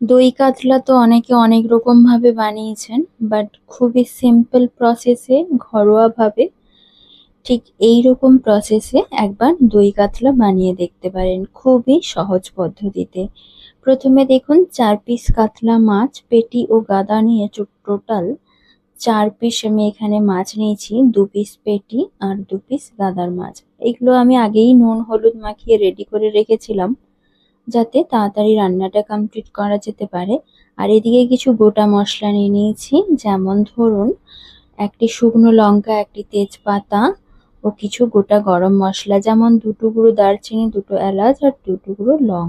দই কাতলা তো অনেকে অনেক রকম ভাবে বানিয়েছেন বাট খুবই সিম্পল প্রসেসে ঘরোয়া ভাবে ঠিক এই রকম প্রসেসে একবার দই কাতলা বানিয়ে দেখতে পারেন, খুবই সহজ পদ্ধতিতে। প্রথমে দেখুন, চার পিস কাতলা মাছ, পেটি ও গাদা নিয়ে টোটাল চার পিস আমি এখানে মাছ নিয়েছি, দু পিস পেটি আর দু পিস গাদার মাছ। এগুলো আমি আগেই নুন, হলুদ মাখিয়ে রেডি করে রেখেছিলাম। যাতে তাড়াতাড়ি রান্নাটা কমপ্লিট করা যেতে পারে। আর এদিকে কিছু গোটা মশলা নিয়ে নিয়েছি, যেমন ধরুন একটি শুকনো লঙ্কা, একটি তেজপাতা ও কিছু গোটা গরম মশলা, যেমন দু টুকরো দারচিনি, দুটো এলাচ আর দু টুকরো লং।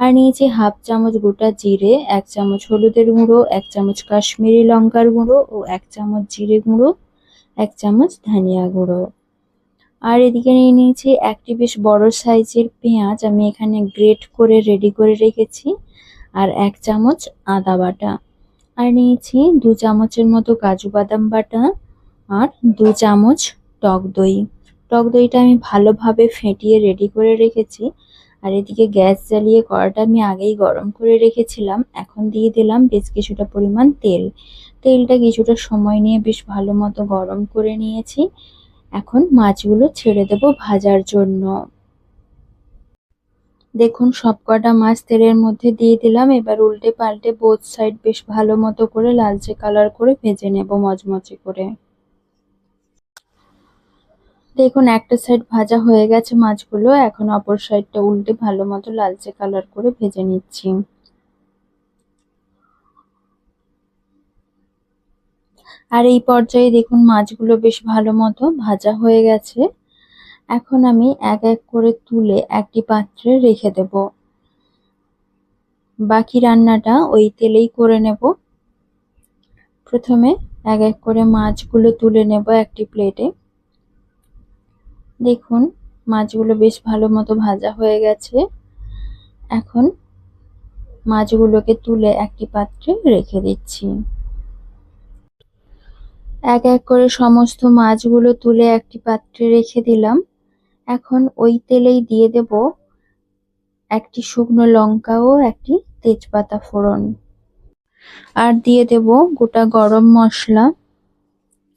আর নিয়েছি হাফ চামচ গোটা জিরে, এক চামচ হলুদের গুঁড়ো, এক চামচ কাশ্মীরি লঙ্কার গুঁড়ো ও এক চামচ জিরে গুঁড়ো, এক চামচ ধনিয়া গুঁড়ো। আর এদিকে নিয়ে নিয়েছি একটি বেশ বড় সাইজের পেঁয়াজ। আমি এখানে গ্রেট করে রেডি করে রেখেছি। আর এক চামচ আদা বাটা। আর নিয়েছি দু চামচের মতো কাজু বাদাম বাটা আর দু চামচ টক দই। টক দইটা আমি ভালোভাবে ফেটিয়ে রেডি করে রেখেছি। আর এদিকে গ্যাস জ্বালিয়ে কড়াটা আমি আগেই গরম করে রেখেছিলাম। এখন দিয়ে দিলাম বেশ কিছুটা পরিমাণ তেল। তেলটা কিছুটা সময় নিয়ে বেশ ভালো মতো গরম করে নিয়েছি। এখন মাছগুলো ছেড়ে দেব ভাজার জন্য। দেখুন সবকটা মাছ তেলের মধ্যে দিয়ে দিলাম। এবার উল্টে পাল্টে বোথ সাইড বেশ ভালো মতো করে লালচে কালার করে ভেজে নেব মচমচে করে। দেখুন, একটা সাইড ভাজা হয়ে গেছে মাছগুলো। এখন অপর সাইডটা উল্টে ভালো মতো লালচে কালার করে ভেজে নিচ্ছি। আর এই পর্যায়ে দেখুন মাছগুলো বেশ ভালো মতো ভাজা হয়ে গেছে। এখন আমি এক এক করে তুলে একটি পাত্রে রেখে দেব। বাকি রান্নাটা ওই তেলেই করে নেব। প্রথমে এক এক করে মাছগুলো তুলে নেব একটি প্লেটে। দেখুন মাছগুলো বেশ ভালো মতো ভাজা হয়ে গেছে। এখন মাছগুলোকে তুলে একটি পাত্রে রেখে দিচ্ছি। এক এক করে সমস্ত মাছগুলো তুলে একটি পাত্রে রেখে দিলাম। এখন ওই তেলেই দিয়ে দেব একটি শুকনো লঙ্কা ও একটি তেজপাতা ফোড়ন। আর দিয়ে দেব গোটা গরম মশলা।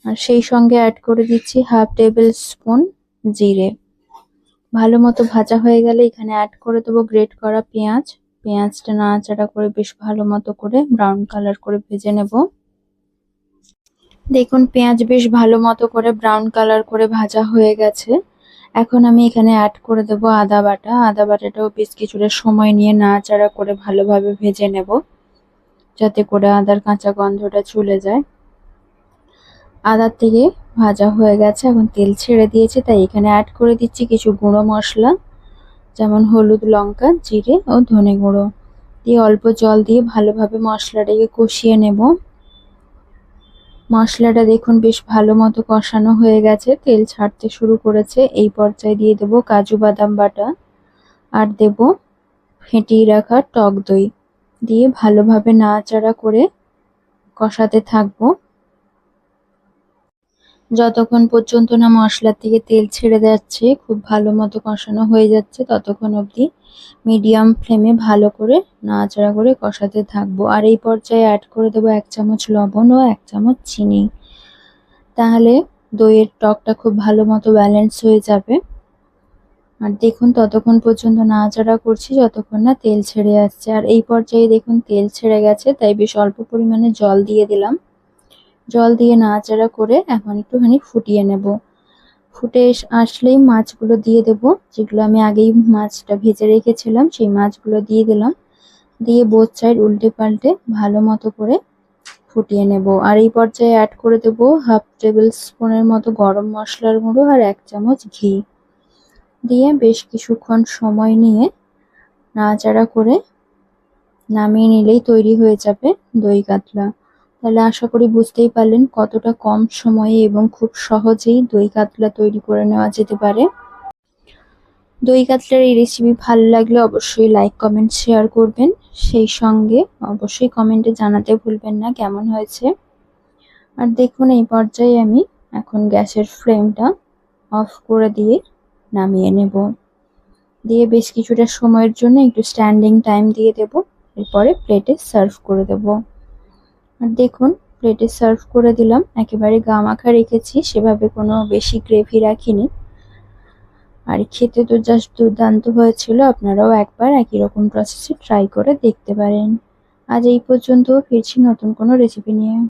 আর সেই সঙ্গে অ্যাড করে দিচ্ছি হাফ টেবিল স্পুন জিরে। ভালো মতো ভাজা হয়ে গেলে এখানে অ্যাড করে দেবো গ্রেট করা পেঁয়াজ। পেঁয়াজটা নাড়াচাড়া করে বেশ ভালো মতো করে ব্রাউন কালার করে ভেজে নেব। দেখুন, পেঁয়াজ বেশ ভালো মতো করে ব্রাউন কালার করে ভাজা হয়ে গেছে। এখন আমি এখানে অ্যাড করে দেবো আদা বাটা। আদা বাটাটাও বেশ কিছুটা সময় নিয়ে নাড়াচাড়া করে ভালোভাবে ভেজে নেব, যাতে করে আদার কাঁচা গন্ধটা চলে যায়। আদার থেকে ভাজা হয়ে গেছে, এখন তেল ছেড়ে দিয়েছে, তাই এখানে অ্যাড করে দিচ্ছি কিছু গুঁড়ো মশলা, যেমন হলুদ, লঙ্কা, জিরে ও ধনে গুঁড়ো। দিয়ে অল্প জল দিয়ে ভালোভাবে মশলাটাকে কষিয়ে নেব। মশলাটা দেখুন বেশ ভালো মতো কষানো হয়ে গেছে। তেল ছাড়তে শুরু করেছে। এই পর্যায়ে দিয়ে দেব কাজু বাদাম বাটা আর দেব ফেটিয়ে রাখা টক দই। দিয়ে ভালোভাবে নাড়াচাড়া করে কষাতে থাকব। যতক্ষণ পর্যন্ত না মশলার থেকে তেল ছেড়ে যাচ্ছে, খুব ভালো মতো কষানো হয়ে যাচ্ছে, ততক্ষণ অবধি মিডিয়াম ফ্লেমে ভালো করে নাড়াচাড়া করে কষাতে থাকব। আর এই পর্যায়ে অ্যাড করে দেবো এক চামচ লবণ ও এক চামচ চিনি। তাহলে দইয়ের টকটা খুব ভালো মতো ব্যালেন্স হয়ে যাবে। আর দেখুন, ততক্ষণ পর্যন্ত নাড়াচাড়া করছি, যতক্ষণ না তেল ছেড়ে আসছে। আর এই পর্যায়ে দেখুন, তেল ছেড়ে গেছে, তাই বেশ অল্প পরিমাণে জল দিয়ে দিলাম। জল দিয়ে নাড়াচাড়া করে এখন একটুখানি ফুটিয়ে নেব। ফুটে আসলেই মাছগুলো দিয়ে দেব। যেগুলো আমি আগেই মাছটা ভেজে রেখেছিলাম, সেই মাছগুলো দিয়ে দিলাম। দিয়ে বোথ সাইড উল্টে পাল্টে ভালো মতো করে ফুটিয়ে নেব। আর এই পর্যায়ে অ্যাড করে দেব হাফ টেবিল স্পুনের মতো গরম মশলার গুঁড়ো আর এক চামচ ঘি। দিয়ে বেশ কিছুক্ষণ সময় নিয়ে নাড়াচাড়া করে নামিয়ে নিলেই তৈরি হয়ে যাবে দই কাতলা। তাহলে আশা করি বুঝতেই পারলেন কতটা কম সময়ে এবং খুব সহজেই দই কাতলা তৈরি করে নেওয়া যেতে পারে। দই কাতলার এই রেসিপি ভালো লাগলে অবশ্যই লাইক কমেন্ট শেয়ার করবেন। সেই সঙ্গে অবশ্যই কমেন্টে জানাতে ভুলবেন না কেমন হয়েছে। আর দেখুন এই পর্যায়ে আমি এখন গ্যাসের ফ্লেমটা অফ করে দিয়ে নামিয়ে নেব। দিয়ে বেশ কিছুটা সময়ের জন্য একটু স্ট্যান্ডিং টাইম দিয়ে দেব। এরপরে প্লেটে সার্ভ করে দেব। আর দেখুন প্লেটে সার্ভ করে দিলাম। একেবারে গামাখা রেখেছি, সেভাবে কোনো বেশি গ্রেভি রাখিনি। আর খেতে তো জাস্ট দুর্দান্ত হয়েছিল, আপনারাও একবার একই রকম প্রসেসে ট্রাই করে দেখতে পারেন। আজ এই পর্যন্ত, ফিরছি নতুন কোনো রেসিপি নিয়ে।